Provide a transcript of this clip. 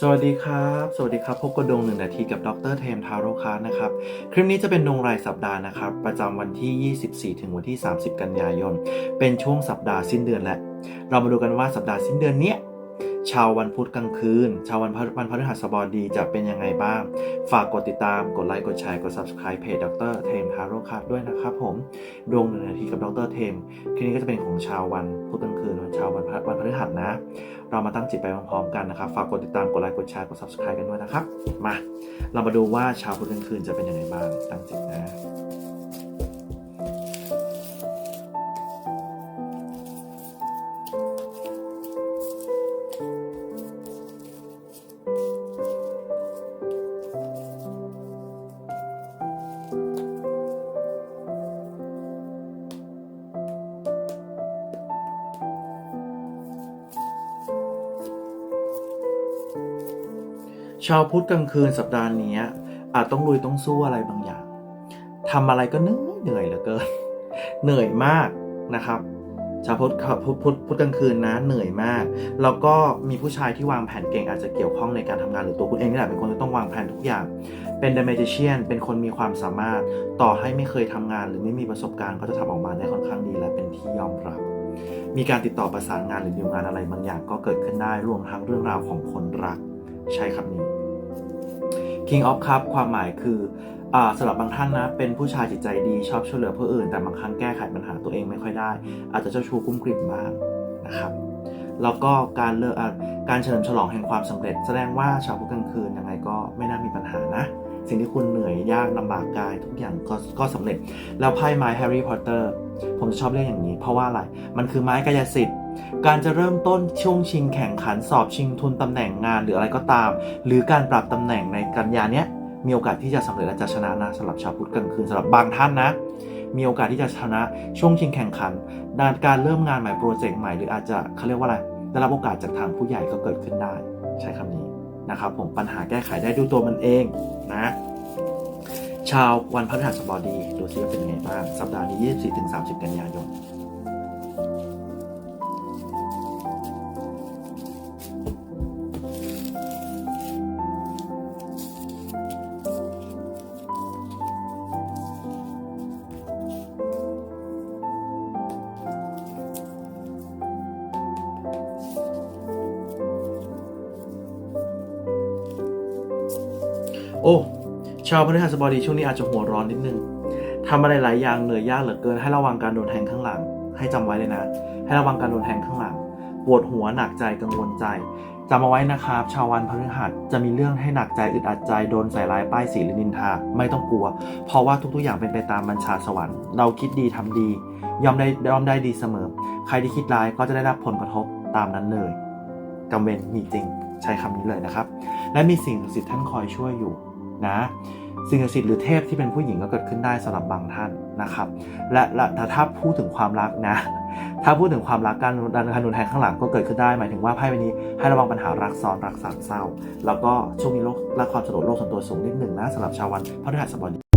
สวัสดีครับ สวัสดีครับ พบกับดวงหนึ่งนาทีกับดรเทมทาโร่คาร์นะครับ คลิปนี้จะเป็นดวงรายสัปดาห์นะครับ ประจำวันที่ 24 ถึงวันที่ 30 กันยายน เป็นช่วงสัปดาห์สิ้นเดือนและ เรามาดูกันว่าสัปดาห์สิ้นเดือนเนี้ย ชาววันพุธกลางคืน ชาววันพฤวันพฤหัสบดีจะเป็นยังไงบ้าง ฝากกดติดตาม กดไลค์ กดแชร์ กด subscribe เพจดรเทมทาโร่คาร์ด้วยนะครับผม ดวงหนึ่งนาทีกับดรเทมคลิปนี้ก็จะเป็นของชาววันพุธกลางคืนวันชาววันพฤวันพฤหัสนะ เรามาตั้งจิตไปพร้อมๆกันนะครับ ฝากกดติดตาม กดไลค์ กดแชร์ กด subscribe กันด้วยนะครับ มา เรามาดูว่าชาวพุธกลางคืนจะเป็นยังไงบ้าง ตั้งจิตนะ ชาวพุธกลางคืนสัปดาห์นี้อาจต้องลุยต้องสู้อะไรบางอย่างทำอะไรก็เหนื่อยเหนื่อยเหลือเกิน เหนื่อยมากนะครับชาวพุธพุธพุธพุธกลางคืนนะเหนื่อยมาก แล้วก็มีผู้ชายที่วางแผนเก่งอาจจะเกี่ยวข้องในการทำงานหรือตัวคุณเองนี่แหละเป็นคนที่ต้องวางแผนทุกอย่าง เป็นเดเมจิเชียนเป็นคนมีความสามารถต่อให้ไม่เคยทำงาน หรือไม่มีประสบการณ์ก็จะทำออกมาได้ค่อนข้างดีและเป็นที่ยอมรับ มีการติดต่อประสานงานหรือดีลงานอะไรบางอย่างก็เกิดขึ้นได้รวมทั้งเรื่องราวของคนรัก ใช้คำนี้ King of Cup ความหมายคืออสำหรับบางท่านนะ เป็นผู้ชายจิตใจดีชอบช่วยเหลือผู้อื่น แต่บางครั้งแก้ไขปัญหาตัวเองไม่ค่อยได้ อาจจะเจ้าชู้กุ้มกลิ่มบ้างนะครับแล้วก็การเลิกอการเฉลิมฉลองแห่งความสำเร็จ แสดงว่าชาวพุธกลางคืนยังไงก็ไม่น่ามีปัญหานะ สิ่งที่คุณเหนื่อยยากลำบากกายทุกอย่างก็ก็สำเร็จ แล้วไพ่ไม้แฮร์รี่พอตเตอร์ผมจะชอบเรียกอย่างนี้ เพราะว่าอะไร มันคือไม้กายสิทธิ์ การจะเริ่มต้นช่วงชิงแข่งขันสอบชิงทุนตำแหน่งงานหรืออะไรก็ตาม หรือการปรับตำแหน่งในกันยาเนี้ยมีโอกาสที่จะสำเร็จและจะชนะนะสำหรับชาวพุทธกลางคืนสำหรับบางท่านนะ มีโอกาสที่จะชนะช่วงชิงแข่งขันด้านการเริ่มงานใหม่โปรเจกต์ใหม่หรืออาจจะเขาเรียกว่าอะไรได้รับโอกาสจากทางผู้ใหญ่ก็เกิดขึ้นได้ ใช้คำนี้นะครับผมปัญหาแก้ไขได้ด้วยตัวมันเองนะชาววันพฤหัสบดีดูซิว่าเป็นไงบ้างสัปดาห์นี้ 24-30 กันยายน โอ้ชาวพฤหัสบดีช่วงนี้อาจจะหัวร้อนนิดนึงทำอะไรหลายอย่างเหนื่อยยากเหลือเกิน ให้ระวังการโดนแทงข้างหลัง ให้จำไว้เลยนะ ให้ระวังการโดนแทงข้างหลังปวดหัวหนักใจกังวลใจจำเอาไว้นะครับ ชาววันพฤหัสจะมีเรื่องให้หนักใจอึดอัดใจโดนใส่ร้ายป้ายสีหรือนินทาไม่ต้องกลัว เพราะว่าทุกๆอย่างเป็นไปตามบัญชาสวรรค์เราคิดดีทำดียอมได้ยอมได้ดีเสมอ ใครที่คิดร้ายก็จะได้รับผลกระทบตามนั้นเลยกำเวนมีจริงใช้คำนี้เลยนะครับ และมีสิ่งศักดิ์สิทธิ์ท่านคอยช่วยอยู่ นะสิ่งศักดิ์สิทธิ์หรือเทพที่เป็นผู้หญิงก็เกิดขึ้นได้สำหรับบางท่านนะครับและและแต่ถ้าพูดถึงความรักนะ ถ้าพูดถึงความรักการดันคันนุนแทงข้างหลังก็เกิดขึ้นได้หมายถึงว่าไพ่ใบนี้ให้ระวังปัญหารักซ้อนรักสามเศร้า แล้วก็ช่วงนี้โรคและความสะดวกโลกส่วนตัวสูงนิดหนึ่งนะสำหรับชาววันพฤหัสบดี